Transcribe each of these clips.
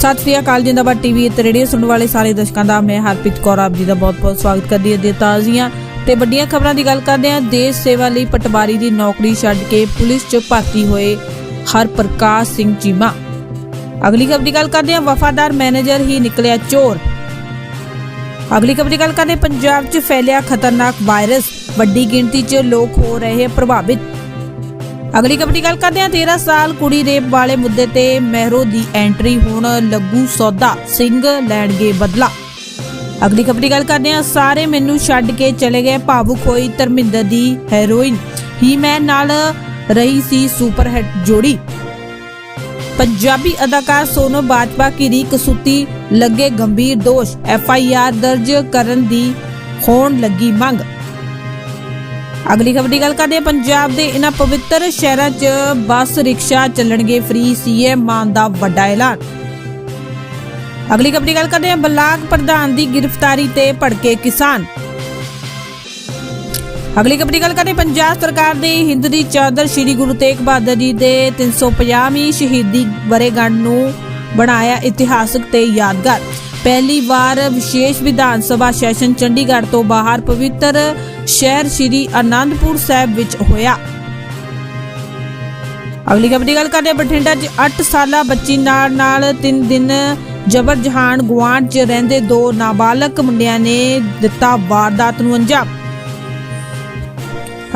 ਸਤਿ ਸ੍ਰੀ ਅਕਾਲ ਜਿੰਦਾਬਾਦ ਟੀਵੀ ਤੇ ਰੇਡੀਓ ਸੁਣਨ ਵਾਲੇ ਸਾਰੇ ਦਰਸ਼ਕਾਂ ਦਾ ਮੈਂ ਹਰਪ੍ਰੀਤ ਕੌਰ ਆਪ ਜੀ ਦਾ ਬਹੁਤ-ਬਹੁਤ ਸਵਾਗਤ ਕਰਦੀ ਹਾਂ ਦੇ ਤਾਜ਼ੀਆਂ ਤੇ ਵੱਡੀਆਂ ਖਬਰਾਂ ਦੀ ਗੱਲ ਕਰਦੇ ਹਾਂ। ਦੇਸ਼ ਸੇਵਾ ਲਈ ਪਟਵਾਰੀ ਦੀ ਨੌਕਰੀ ਛੱਡ ਕੇ ਪੁਲਿਸ 'ਚ ਭਰਤੀ ਹੋਏ ਹਰਪ੍ਰਕਾਸ਼ ਸਿੰਘ ਚੀਮਾ। ਅਗਲੀ ਖਬਰ ਦੀ ਗੱਲ ਕਰਦੇ ਹਾਂ। ਵਫਾਦਾਰ ਮੈਨੇਜਰ ਹੀ ਨਿਕਲਿਆ ਚੋਰ। ਅਗਲੀ ਖਬਰ ਦੀ ਗੱਲ ਕਰਦੇ ਪੰਜਾਬ 'ਚ ਫੈਲਿਆ ਖਤਰਨਾਕ ਵਾਇਰਸ। ਵੱਡੀ ਗਿਣਤੀ 'ਚ ਲੋਕ ਹੋ ਰਹੇ ਪ੍ਰਭਾਵਿਤ। ਅਗਲੀ ਖਬਰ ਗੱਲ ਕਰਦੇ ਹਾਂ। 13 ਸਾਲ ਕੁੜੀ ਰੇਪ ਵਾਲੇ ਮੁੱਦੇ ਤੇ ਮਹਿਰੋ ਦੀ ਐਂਟਰੀ ਹੁਣ ਲੱਗੂ ਸੌਦਾ, ਸਿੰਘ ਲੈਣਗੇ ਬਦਲਾ। ਅਗਲੀ ਖਬਰ ਗੱਲ ਕਰਦੇ ਹਾਂ। ਸਾਰੇ ਮੈਨੂੰ ਛੱਡ ਕੇ ਚਲੇ ਗਏ ਭਾਵੁਕ ਹੋਈ ਧਰਮਿੰਦਰ ਦੀ ਹੈਰੋਇਨ। ਹੀ ਮੈਂ ਨਾਲ ਰਹੀ ਸੀ ਸੁਪਰ ਹਿੱਟ ਜੋੜੀ। ਪੰਜਾਬੀ ਅਦਾਕਾਰ ਸੋਨੋ ਬਾਜਵਾ ਘਿਰੀ ਕਸੂਤੀ ਲੱਗੇ ਗੰਭੀਰ ਦੋਸ਼। ਐਫ ਆਈ ਆਰ ਦਰਜ ਕਰਨ ਦੀ ਹੋਣ ਲੱਗੀ ਮੰਗ। ਅਗਲੀ ਖਬਰ ਦੀ ਗੱਲ ਕਰਦੇ ਹਾਂ। ਪੰਜਾਬ ਦੇ ਇਹਨਾਂ ਪਵਿੱਤਰ ਸ਼ਹਿਰਾਂ 'ਚ ਬੱਸ, ਰਿਕਸ਼ਾ ਚੱਲਣਗੇ ਫ੍ਰੀ ਸੀਐਮ ਮਾਨ ਦਾ ਵੱਡਾ ਐਲਾਨ। ਅਗਲੀ ਖਬਰ ਦੀ ਗੱਲ ਕਰਦੇ ਹਾਂ। ਬਲਾਕ ਪ੍ਰਧਾਨ ਦੀ ਗ੍ਰਿਫਤਾਰੀ ਤੇ ਭੜਕੇ ਕਿਸਾਨ। ਅਗਲੀ ਖਬਰ ਦੀ ਗੱਲ ਕਰਦੇ ਪੰਜਾਬ ਸਰਕਾਰ ਦੇ ਹਿੰਦ ਦੀ ਚਾਦਰ ਸ੍ਰੀ ਗੁਰੂ ਤੇਗ ਬਹਾਦਰ ਜੀ ਦੇ 350ਵੀਂ ਸ਼ਹੀਦੀ ਵਰੇਗੰਢ ਨੂੰ ਬਣਾਇਆ ਇਤਿਹਾਸਕ ਤੇ ਯਾਦਗਾਰ। ਪਹਿਲੀ ਵਾਰ ਵਿਸ਼ੇਸ਼ ਵਿਧਾਨ ਸਭਾ ਸੈਸ਼ਨ ਚੰਡੀਗੜ੍ਹ ਤੋਂ ਬਾਹਰ ਪਵਿੱਤਰ ਸ਼ਹਿਰ ਸ੍ਰੀ ਆਨੰਦਪੁਰ ਸਾਹਿਬ ਵਿੱਚ ਹੋਇਆ। ਅਗਲੀ ਖਬਰ ਦੀ ਗੱਲ ਕਰਦੇ ਬਠਿੰਡਾ 'ਚ 8 ਸਾਲਾ ਬੱਚੀ ਨਾਲ ਨਾਲ 3 ਦਿਨ ਜਬਰ ਜਹਾਨ ਗੁਆਂਢ 'ਚ ਰਹਿੰਦੇ ਦੋ ਨਾਬਾਲਗ ਮੁੰਡਿਆਂ ਨੇ ਦਿੱਤਾ ਵਾਰਦਾਤ ਨੂੰ ਅੰਜਾਮ।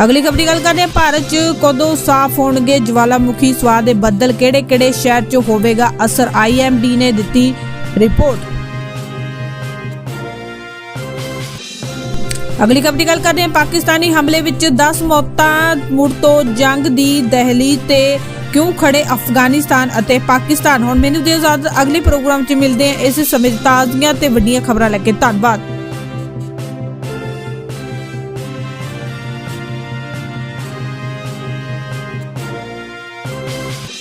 ਅਗਲੀ ਖਬਰ ਦੀ ਗੱਲ ਕਰਦੇ ਭਾਰਤ 'ਚ ਕਦੋਂ ਸਾਫ਼ ਹੋਣਗੇ ਜਵਾਲਾਮੁਖੀ ਸਵਾਦ ਦੇ ਬੱਦਲ? ਕਿਹੜੇ-ਕਿਹੜੇ ਸ਼ਹਿਰ 'ਚ ਹੋਵੇਗਾ ਅਸਰ? ਆਈਐਮਡੀ ਨੇ ਦਿੱਤੀ ਰਿਪੋਰਟ। ਅਗਲੀ ਖਬਰ ਦੀ ਗੱਲ ਕਰਦੇ ਹਾਂ। ਪਾਕਿਸਤਾਨੀ ਹਮਲੇ ਵਿੱਚ 10 ਮੌਤਾਂ, ਮੁੜ ਤੋਂ ਜੰਗ ਦੀ ਦਹਿਲੀ ਤੇ ਕਿਉਂ ਖੜੇ ਅਫਗਾਨਿਸਤਾਨ ਅਤੇ ਪਾਕਿਸਤਾਨ? ਹੁਣ ਮੈਨੂੰ ਦੇ ਇਜਾਜ਼ਤ, ਅਗਲੇ ਪ੍ਰੋਗਰਾਮ 'ਚ ਮਿਲਦੇ ਹਾਂ। ਇਸ ਸਮੇਂ ਤਾਜ਼ੀਆਂ ਤੇ ਵੱਡੀਆਂ ਖਬਰਾਂ ਲੈ ਕੇ ਧੰਨਵਾਦ।